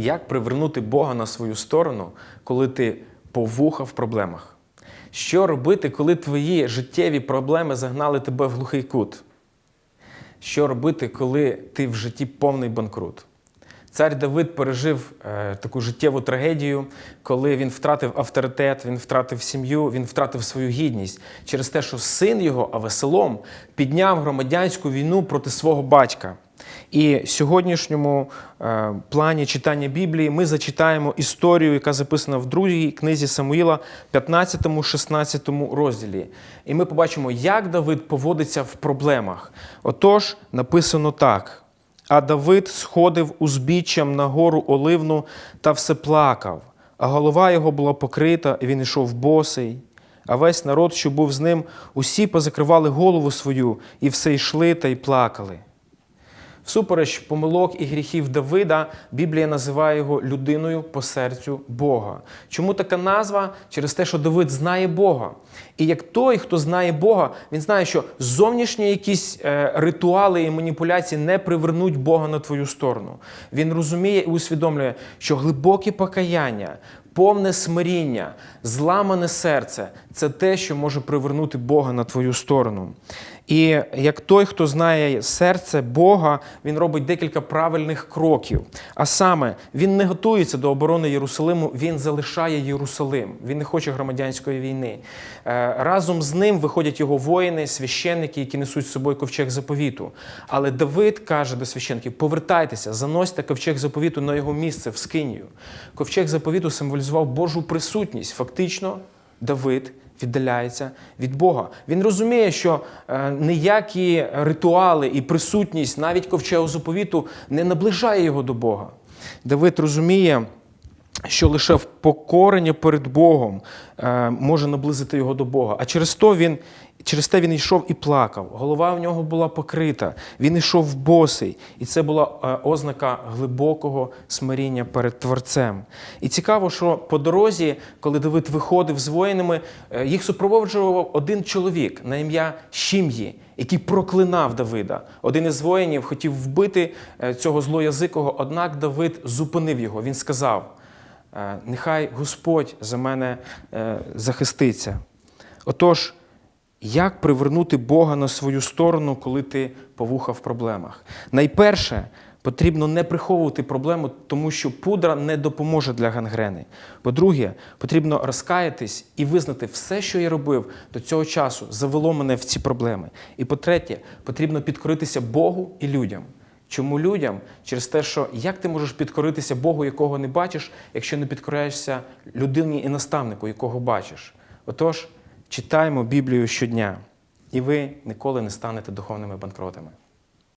як привернути Бога на свою сторону, коли ти повуха в проблемах. Що робити, коли твої життєві проблеми загнали тебе в глухий кут? Що робити, коли ти в житті повний банкрут? Цар Давид пережив е, таку життєву трагедію, коли він втратив авторитет, він втратив сім'ю, він втратив свою гідність через те, що син його, Авесолом, підняв громадянську війну проти свого батька. І в сьогоднішньому е, плані читання Біблії ми зачитаємо історію, яка записана в другій книзі Самуїла, 15-16 розділі. І ми побачимо, як Давид поводиться в проблемах. Отож, написано так. А Давид сходив узбіччям на гору Оливну та все плакав, а голова його була покрита, і він йшов босий. А весь народ, що був з ним, усі позакривали голову свою, і все йшли та й плакали. Всупереч помилок і гріхів Давида, Біблія називає його людиною по серцю Бога. Чому така назва? Через те, що Давид знає Бога. І як той, хто знає Бога, він знає, що зовнішні якісь е, ритуали і маніпуляції не привернуть Бога на твою сторону. Він розуміє і усвідомлює, що глибоке покаяння, повне смиріння, зламане серце це те, що може привернути Бога на твою сторону. І як той, хто знає серце Бога, він робить декілька правильних кроків. А саме, він не готується до оборони Єрусалиму, він залишає Єрусалим. Він не хоче громадянської війни. Е, Разом з ним виходять його воїни, священники, які несуть з собою ковчег заповіту. Але Давид каже до священників: повертайтеся, заносьте ковчег заповіту на його місце в Скинію. Ковчег заповіту символізував Божу присутність. Фактично, Давид віддаляється від Бога. Він розуміє, що е, ніякі ритуали і присутність навіть ковчегу заповіту не наближає його до Бога. Давид розуміє, що лише впокорення перед Богом е, може наблизити його до Бога. А через то він. Через те він йшов і плакав. Голова в нього була покрита, він йшов босий, і це була е, ознака глибокого смиріння перед Творцем. І цікаво, що по дорозі, коли Давид виходив з воїнами, е, їх супроводжував один чоловік на ім'я Шім'ї, який проклинав Давида. Один із воїнів хотів вбити цього злоязикого, однак Давид зупинив його. Він сказав: Нехай Господь за мене е, захиститься. Отож. Як привернути Бога на свою сторону, коли ти повуха в проблемах? Найперше, потрібно не приховувати проблему, тому що пудра не допоможе для гангрени. По-друге, потрібно розкаятись і визнати все, що я робив до цього часу, завело мене в ці проблеми. І по-третє, потрібно підкоритися Богу і людям. Чому людям? Через те, що як ти можеш підкоритися Богу, якого не бачиш, якщо не підкоряєшся людині і наставнику, якого бачиш? Отож, читаємо Біблію щодня, і ви ніколи не станете духовними банкротами.